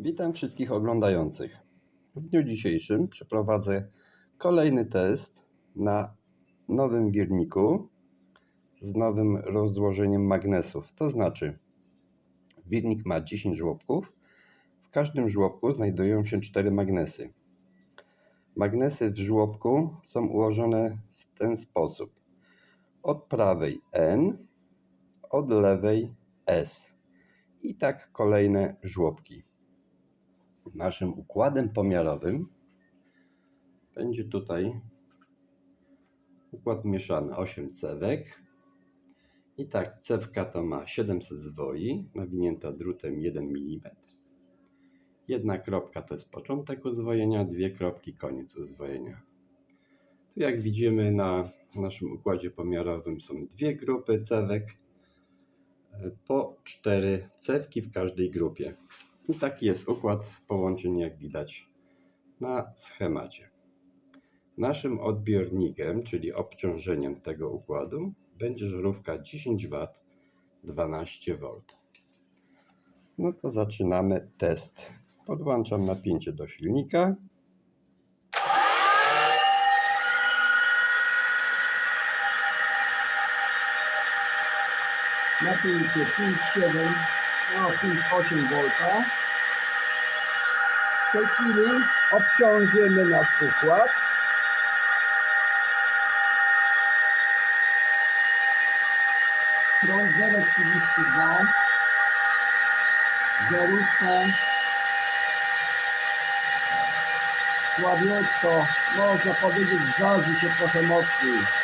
Witam wszystkich oglądających. W dniu dzisiejszym przeprowadzę kolejny test na nowym wirniku z nowym rozłożeniem magnesów. To znaczy, wirnik ma 10 żłobków. W każdym żłobku znajdują się 4 magnesy. Magnesy w żłobku są ułożone w ten sposób: od prawej N, od lewej S i tak kolejne żłobki. Naszym układem pomiarowym będzie tutaj układ mieszany 8 cewek. I tak cewka to ma 700 zwoi, nawinięta drutem 1 mm. Jedna kropka to jest początek uzwojenia, dwie kropki koniec uzwojenia. Tu jak widzimy na naszym układzie pomiarowym są dwie grupy cewek, po cztery cewki w każdej grupie. I taki jest układ połączeń, jak widać na schemacie. Naszym odbiornikiem, czyli obciążeniem tego układu, będzie żarówka 10 W 12V. No to zaczynamy test. Podłączam napięcie do silnika. napięcie 5,7, no 5,8 V. W tej chwili obciążymy nasz układ. Prąd 0,32. Zerówka. Słabiutko, można powiedzieć, żarzy się trochę mocniej.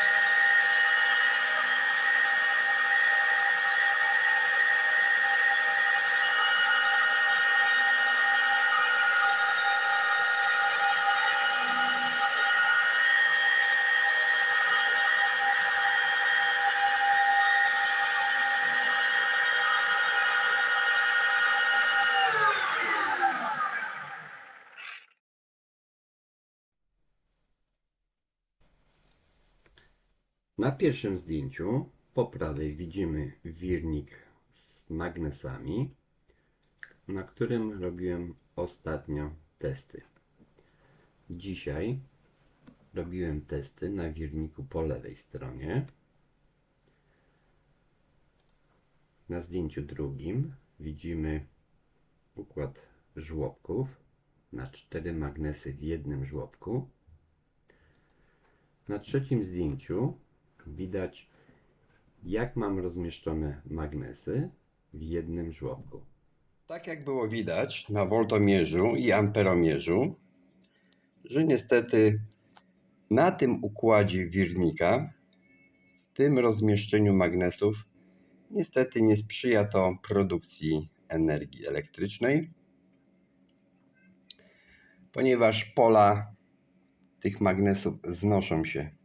Na pierwszym zdjęciu po prawej widzimy wirnik z magnesami, na którym robiłem ostatnio testy. Dzisiaj robiłem testy na wirniku po lewej stronie. Na zdjęciu drugim widzimy układ żłobków na cztery magnesy w jednym żłobku. Na trzecim zdjęciu widać, jak mam rozmieszczone magnesy w jednym żłobku. Tak jak było widać na woltomierzu i amperomierzu, że niestety na tym układzie wirnika, w tym rozmieszczeniu magnesów, niestety nie sprzyja to produkcji energii elektrycznej, ponieważ pola tych magnesów znoszą się